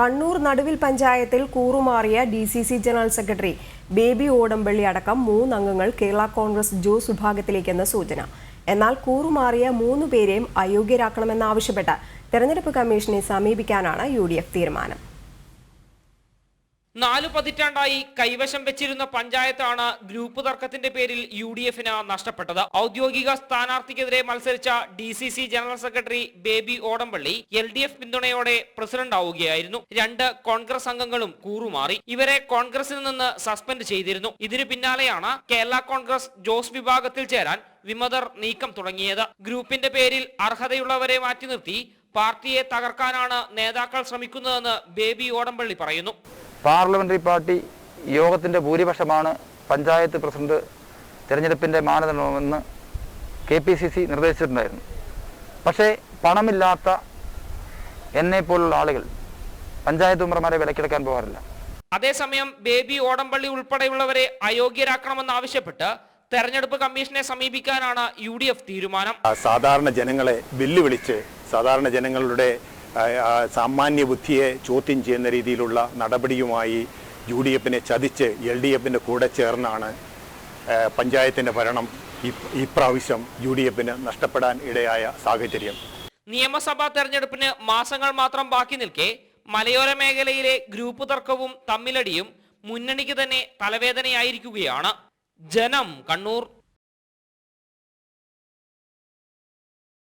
കണ്ണൂർ നടുവിൽ പഞ്ചായത്തിൽ കൂറുമാറിയ D C C general secretary Baby Odampally അടക്കം മൂന്നംഗങ്ങൾ കേരള കോൺഗ്രസ് ജോസ് വിഭാഗത്തിലേക്കെന്ന് സൂചന. എന്നാൽ കൂറുമാറിയ മൂന്നു പേരെയും അയോഗ്യരാക്കണമെന്നാവശ്യപ്പെട്ട് തെരഞ്ഞെടുപ്പ് കമ്മീഷനെ സമീപിക്കാനാണ് യു തീരുമാനം. നാലു പതിറ്റാണ്ടായി കൈവശം വെച്ചിരുന്ന പഞ്ചായത്താണ് ഗ്രൂപ്പ് തർക്കത്തിന്റെ പേരിൽ യു ഡി എഫിന് നഷ്ടപ്പെട്ടത്. ഔദ്യോഗിക സ്ഥാനാർത്ഥിക്കെതിരെ മത്സരിച്ച D C C general secretary Baby Odampally L D F പിന്തുണയോടെ പ്രസിഡന്റ് ആവുകയായിരുന്നു രണ്ട് കോൺഗ്രസ് അംഗങ്ങളും കൂറുമാറി. ഇവരെ കോൺഗ്രസിൽ നിന്ന് സസ്പെൻഡ് ചെയ്തിരുന്നു. ഇതിനു പിന്നാലെയാണ് കേരള കോൺഗ്രസ് ജോസ് വിഭാഗത്തിൽ ചേരാൻ വിമതർ നീക്കം തുടങ്ങിയത്. ഗ്രൂപ്പിന്റെ പേരിൽ അർഹതയുള്ളവരെ മാറ്റി നിർത്തി പാർട്ടിയെ തകർക്കാനാണ് നേതാക്കൾ ശ്രമിക്കുന്നതെന്ന് ബേബി ഓടംപള്ളി പറയുന്നു. പാർലമെന്ററി പാർട്ടി യോഗത്തിന്റെ ഭൂരിപക്ഷമാണ് പഞ്ചായത്ത് പ്രസിഡന്റ് തിരഞ്ഞെടുപ്പിന്റെ മാനദണ്ഡമെന്ന് കെ പി സി സി നിർദ്ദേശിച്ചിട്ടുണ്ടായിരുന്നു. പക്ഷേ പണമില്ലാത്ത എന്നെപ്പോലുള്ള ആളുകൾ പഞ്ചായത്ത് മെമ്പർമാരെ വിലക്കെടുക്കാൻ പോകാറില്ല. അതേസമയം ബേബി ഓടംപള്ളി ഉൾപ്പെടെയുള്ളവരെ അയോഗ്യരാക്കണമെന്നാവശ്യപ്പെട്ട് തെരഞ്ഞെടുപ്പ് കമ്മീഷനെ സമീപിക്കാനാണ് യു ഡി എഫ് തീരുമാനം. സാധാരണ ജനങ്ങളെ വെല്ലുവിളിച്ച് സാധാരണ ജനങ്ങളുടെ സാമാന്യ ബുദ്ധിയെ ചോദ്യം ചെയ്യുന്ന രീതിയിലുള്ള നടപടിയുമായി യു ഡി എഫിനെ ചതിച്ച് എൽ ഡി എഫിന്റെ കൂടെ ചേർന്നാണ് പഞ്ചായത്തിന്റെ ഭരണം ഇപ്രാവശ്യം യു ഡി എഫിന് നഷ്ടപ്പെടാൻ ഇടയായ സാഹചര്യം. നിയമസഭാ തെരഞ്ഞെടുപ്പിന് മാസങ്ങൾ മാത്രം ബാക്കി നിൽക്കെ മലയോര മേഖലയിലെ ഗ്രൂപ്പ് തർക്കവും തമ്മിലടിയും മുന്നണിക്ക് തന്നെ തലവേദനയായിരിക്കുകയാണ്. ജനം കണ്ണൂർ